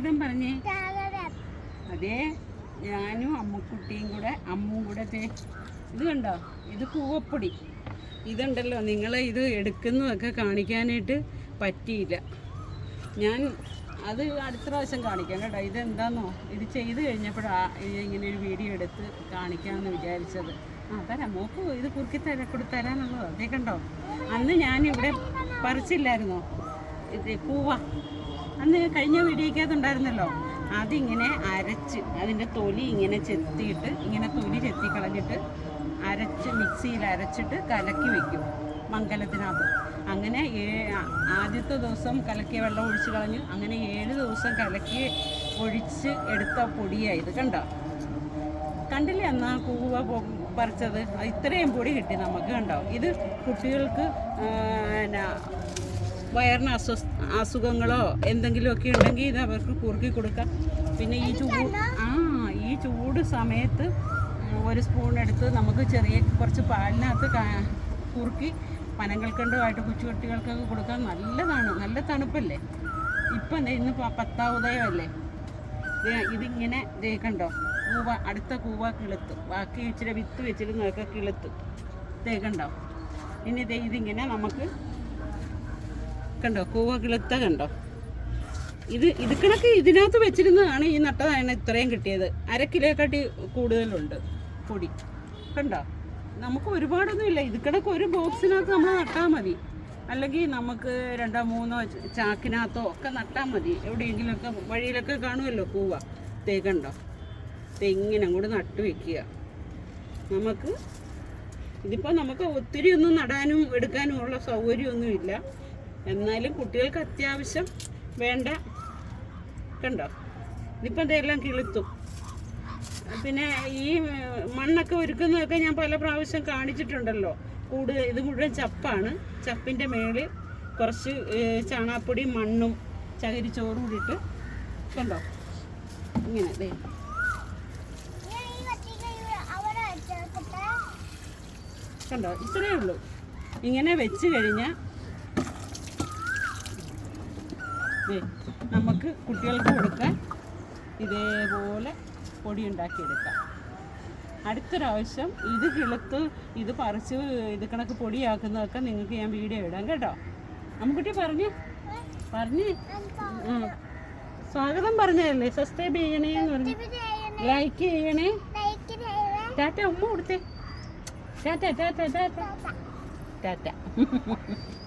സ്വാഗതം പറഞ്ഞേ. അതെ ഞാനും അമ്മുക്കുട്ടിയും കൂടെ അമ്മും കൂടെ ഇത് കണ്ടോ? ഇത് പൂവപ്പൊടി. ഇതുണ്ടല്ലോ നിങ്ങൾ ഇത് എടുക്കുന്നതൊക്കെ കാണിക്കാനായിട്ട് പറ്റിയില്ല. ഞാൻ അത് അടുത്ത പ്രാവശ്യം കാണിക്കാം കേട്ടോ. ഇതെന്താന്നോ? ഇത് ചെയ്ത് കഴിഞ്ഞപ്പോഴാണ് ഇങ്ങനെ ഒരു വീഡിയോ എടുത്ത് കാണിക്കാമെന്ന് വിചാരിച്ചത്. ആ തരാം. മോക്ക് ഇത് കുറുക്കി തരാ കൊടു അതേ കണ്ടോ? അന്ന് ഞാനിവിടെ പറിച്ചില്ലായിരുന്നോ? ഇത് കൂവ അന്ന് കഴിഞ്ഞ വീഡിയോക്കകത്ത് ഉണ്ടായിരുന്നല്ലോ അതിങ്ങനെ അരച്ച് അതിന്റെ തൊലി ഇങ്ങനെ ചെത്തിയിട്ട് ഇങ്ങനെ തൊലി ചെത്തി കളഞ്ഞിട്ട് അരച്ച് മിക്സിയിൽ അരച്ചിട്ട് കലക്കി വെക്കും മംഗലത്തിനകത്ത്. അങ്ങനെ ഏ- ആദ്യത്തെ ദിവസം കലക്കിയ വെള്ളം ഒഴിച്ച് കളഞ്ഞു അങ്ങനെ ഏഴ് ദിവസം കലക്കി ഒഴിച്ച് എടുത്ത പൊടിയായത് കണ്ടോ? കണ്ടില്ലേ അന്ന് കൂവ പറിച്ചത്? ഇത്രയും പൊടി കിട്ടി നമുക്ക് കണ്ടോ? ഇത് കുട്ടികൾക്ക് വയറിന് അസ്വസ് അസുഖങ്ങളോ എന്തെങ്കിലുമൊക്കെ ഉണ്ടെങ്കിൽ ഇത് അവർക്ക് കുറുക്കി കൊടുക്കാം. പിന്നെ ഈ ചൂട് ആ ഈ ചൂട് സമയത്ത് ഒരു സ്പൂൺ എടുത്ത് നമുക്ക് ചെറിയ കുറച്ച് പാലിനകത്ത് കുറുക്കി പനങ്ങൾക്കണ്ടുമായിട്ട് കൊച്ചുകുട്ടികൾക്കൊക്കെ കൊടുക്കാൻ നല്ലതാണ്. നല്ല തണുപ്പല്ലേ? ഇപ്പം ഇന്ന് പത്താം ഉദയമല്ലേ? ഇതിങ്ങനെ കണ്ടോ? കൂവ അടുത്ത കൂവ കിളുത്ത്. ബാക്കി ഇച്ചിരി വിത്ത് വെച്ചിരുന്നതൊക്കെ കിളുത്ത്. ദേ കണ്ടോ? ഇനി ഇതിങ്ങനെ നമുക്ക് കണ്ടോ? കൂവ കിളുത്ത കണ്ടോ? ഇത് ഇത് കണക്ക് ഇതിനകത്ത് വെച്ചിരുന്നതാണ് ഈ നട്ടതാണ് ഇത്രയും കിട്ടിയത്. അര കിലോക്കാട്ടി കൂടുതലുണ്ട് പൊടി. കണ്ടോ? നമുക്ക് ഒരുപാടൊന്നും ഇല്ല ഇത് കണക്ക് ഒരു ബോക്സിനകത്ത് നമ്മൾ നട്ടാൽ മതി. അല്ലെങ്കിൽ നമുക്ക് രണ്ടോ മൂന്നോ ചാക്കിനകത്തോ ഒക്കെ നട്ടാൽ മതി. എവിടെയെങ്കിലുമൊക്കെ വഴിയിലൊക്കെ കാണുമല്ലോ കൂവ. തേ കണ്ടോ? തേ ഇങ്ങനെ അങ്ങോട്ട് നട്ടു വെക്കുക. നമുക്ക് ഇതിപ്പോൾ നമുക്ക് ഒത്തിരി ഒന്നും നടാനും എടുക്കാനും ഉള്ള സൗകര്യമൊന്നുമില്ല. എന്നാലും കുട്ടികൾക്ക് അത്യാവശ്യം വേണ്ട. കണ്ടോ? ഇതിപ്പം ഇതെല്ലാം കിളുത്തും. പിന്നെ ഈ മണ്ണൊക്കെ ഒരുക്കുന്നതൊക്കെ ഞാൻ പല പ്രാവശ്യം കാണിച്ചിട്ടുണ്ടല്ലോ. കൂടുതൽ ഇത് മുഴുവൻ ചപ്പാണ്. ചപ്പിന്റെ മേളിൽ കുറച്ച് ചാണാപ്പൊടി മണ്ണും ചകിരിച്ചോറും കൂടിയിട്ട് കണ്ടോ? ഇങ്ങനെ ദേ. കണ്ടോ? ഇത്രയേ ഉള്ളൂ. ഇങ്ങനെ വെച്ച് കഴിഞ്ഞാൽ ദേ, നമുക്ക് കുട്ടികൾക്ക് കൊടുക്കാൻ ഇതേപോലെ പൊടി ഉണ്ടാക്കിയെടുക്കാം. അടുത്ത പ്രാവശ്യം ഇത് കിളുത്ത് ഇത് പറിച്ച് ഇത് കണക്ക് പൊടിയാക്കുന്നതൊക്കെ നിങ്ങൾക്ക് ഞാൻ വീഡിയോ ഇടാം കേട്ടോ. അമ്മുക്കുട്ടി പറഞ്ഞു. പറഞ്ഞു. സ്വാഗതം പറഞ്ഞതല്ലേ? സബ്സ്ക്രൈബ് ചെയ്യണേ എന്ന് പറഞ്ഞു. ലൈക്ക് ചെയ്യണേ. ടാറ്റ ഉമ്മ കൊടുത്തേ. ടാറ്റ ടാറ്റ ടാറ്റ. ടാറ്റ.